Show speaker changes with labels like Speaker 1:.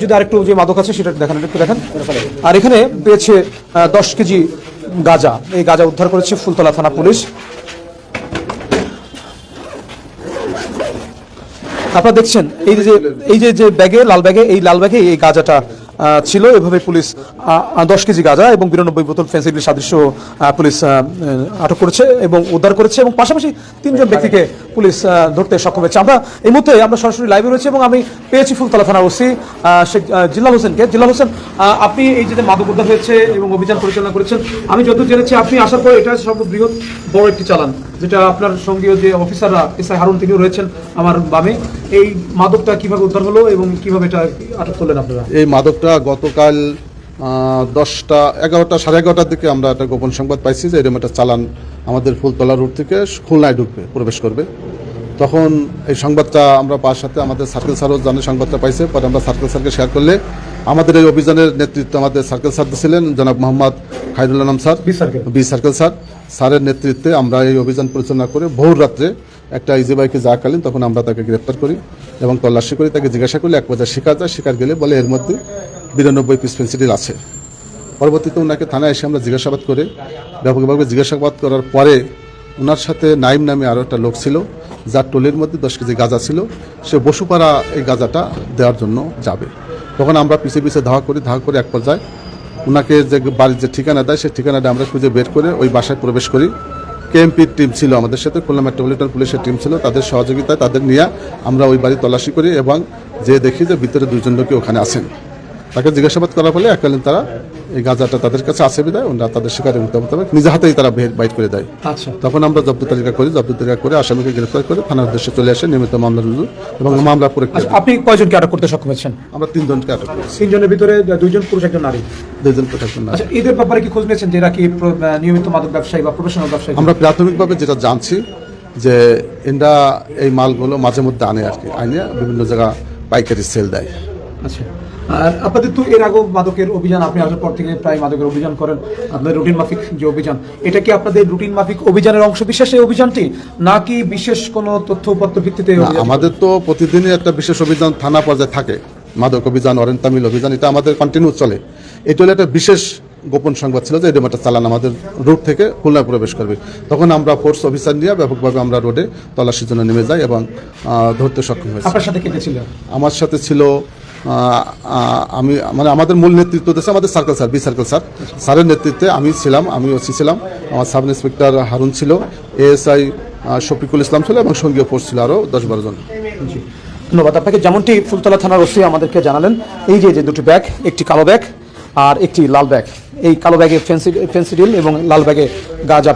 Speaker 1: যদি আরেকটু যে মাদক আছে সেটা দেখান একটু দেখেন। আর এখানে পেয়েছে দশ কেজি গাঁজা। এই গাঁজা উদ্ধার করেছে ফুলতলা থানা পুলিশ। আপনারা দেখছেন, এই যে এই যে যে ব্যাগে, লাল ব্যাগে, এই লাল ব্যাগে এই গাঁজাটা ছিল। এভাবে পুলিশ দশ কেজি গাঁজা এবং বিরানব্বই বোতল ফেন্সিডিল সাদৃশ্য পুলিশ আটক করেছে এবং উদ্ধার করেছে এবং পাশাপাশি তিনজন ব্যক্তিকে পুলিশ ধরতে সক্ষম হয়েছে। আমরা এই মুহূর্তে আমরা সরাসরি লাইভে রয়েছি এবং আমি পেয়েছি ফুলতলা থানার ওসি শেখ আহ, জিল্লাল হোসেনকে। জিল্লাল হোসেন আপনি এই যে মাদক উদ্ধার হয়েছে এবং অভিযান পরিচালনা করেছেন আমি যতদূর জেনেছি আপনি আসার পর এটা সর্ববৃহৎ বড় একটি চালান যেটা আপনার সঙ্গীয় যে অফিসাররা এসআই হারুন তিনিও রয়েছেন আমার বামে। এই মাদকটা কীভাবে উদ্ধার হলো এবং কীভাবে এটা আটক করলেন আপনারা?
Speaker 2: এই মাদকটা গতকাল দশটা, এগারোটা, সাড়ে এগারোটার দিকে আমরা একটা গোপন সংবাদ পাইছি যে এরকম একটা চালান আমাদের ফুলতলা রোড থেকে খুলনায় ঢুকবে, প্রবেশ করবে। তখন এই সংবাদটা আমরা পাওয়ার সাথে আমাদের সার্কেল স্যারও জানে সংবাদটা পাইছে পরে আমরা সার্কেল স্যারকে শেয়ার করলে আমাদের এই অভিযানের নেতৃত্ব আমাদের সার্কেল স্যার ছিলেন জনাব Mohammad Khairul Alam sir
Speaker 1: B circle.
Speaker 2: Sir স্যারের নেতৃত্বে আমরা এই অভিযান পরিচালনা করে ভোর রাত্রে একটা ইজি বাইকে যাকালীন তখন আমরা তাকে গ্রেপ্তার করি এবং তল্লাশি করি তাকে জিজ্ঞাসা করলে এক পর্যায়ে শিকার যায় শিকার গেলে বলে এর মধ্যে বিরানব্বই পিস পেন্সিডিল আছে পরবর্তীতে ওনাকে থানায় এসে আমরা জিজ্ঞাসাবাদ করে ব্যাপকভাবে জিজ্ঞাসাবাদ করার পরে ওনার সাথে নাইম নামে আরও একটা লোক ছিল যার টলির মধ্যে দশ কেজি গাঁজা ছিল, সে বসুপাড়া এই গাঁজাটা দেওয়ার জন্য যাবে। তখন আমরা পিছিয়ে পিছিয়ে ধাওয়া করি, ধাওয়া করে এক পর্যায়ে ওনাকে যে বাড়ির যে ঠিকানা দেয়, সেই ঠিকানাটা আমরা খুঁজে বের করে ওই বাসায় প্রবেশ করি। কেএমপির টিম ছিল আমাদের সাথে, খুলনা মেট্রোপলিটন পুলিশের টিম ছিল, তাদের সহযোগিতায় তাদের নিয়ে আমরা ওই বাড়ি তল্লাশি করি এবং যে দেখি যে ভিতরে দুজন লোকই ওখানে আছেন। তাকে জিজ্ঞাসাবাদ করার ফলে এককালীন তারা এই গাঁজাটা তাদের কাছে আছে বিদায় ওনারা তাদের শিকারের মোতাবেক নিজে হাতেই তারা বাইট করে দেয়।
Speaker 1: আচ্ছা।
Speaker 2: তখন আমরা জব্দ তালিকা করি জব্দ তালিকা করে আসামিকে গ্রেফতার করে থানার উদ্দেশ্যে চলে আসে নিয়মিত মামলা রুজু এবং মামলা পরীক্ষা
Speaker 1: আচ্ছা আপনি কয়জনকে আটক করতে সক্ষম হয়েছেন?
Speaker 2: আমরা তিনজনকে আটক করেছি।
Speaker 1: তিনজনের ভিতরে দুইজন পুরুষ একজন নারী।
Speaker 2: দুইজন পুরুষ প্রশাসন
Speaker 1: আচ্ছা এদের ব্যাপারে কি খোঁজ নিয়েছেন যে এরা কি নিয়মিত মাদক ব্যবসায়ী বা প্রফেশনাল ব্যবসায়ী?
Speaker 2: আমরা প্রাথমিকভাবে যেটা জানছি যে এরা এই মালগুলো মাঝে মধ্যে আনে আর কি আনে বিভিন্ন জায়গা পাইকারি সেল দেয়।
Speaker 1: আচ্ছা। আর আপনাদের তো এর আগেও মাদকের অভিযান আপনি আসার পর থেকে প্রায় মাদকের অভিযান করেন আপনাদের রুটিন মাফিক যে অভিযান এটা কি আপনাদের রুটিন মাফিক অভিযানের অংশ বিশেষ এই অভিযানটি নাকি বিশেষ কোনো তথ্য উপাত্ত ভিত্তিতে?
Speaker 2: আমাদের তো প্রতিদিনই একটা বিশেষ অভিযান থানা পর্যায়ে থাকে মাদক অভিযান অরেন তামিল অভিযান এটা আমাদের কন্টিনিউ চলে। এটা হলো একটা বিশেষ গোপন সংবাদ ছিল যে এরকম একটা চালান আমাদের রুট থেকে খুলনায় প্রবেশ করবে। তখন আমরা ফোর্স অফিসার নিয়ে ব্যাপকভাবে আমরা রোডে তল্লাশির জন্য নেমে যাই এবং ধরতে সক্ষম হয়েছি।
Speaker 1: আপনার সাথে ছিল?
Speaker 2: আমার সাথে ছিল আমি মানে আমাদের মূল নেতৃত্ব দিয়েছে আমাদের circle sir B circle sir স্যারের নেতৃত্বে আমি ছিলাম, আমি ওসি ছিলাম। আমার সাব ইন্সপেক্টর হারুন ছিল এএসআই শফিকুল ইসলাম ছিল এবং সঙ্গীয় ফোর্স ছিল আরও দশ বারো জন।
Speaker 1: ধন্যবাদ। আপনাকে যেমনটি ফুলতলা থানার ওসি আমাদেরকে জানালেন, এই যে যে দুটি ব্যাগ একটি কালো ব্যাগ আর একটি লাল ব্যাগ এই কালো ব্যাগে ফেন্সি ফেন্সিডিল এবং লাল ব্যাগে গাঁজা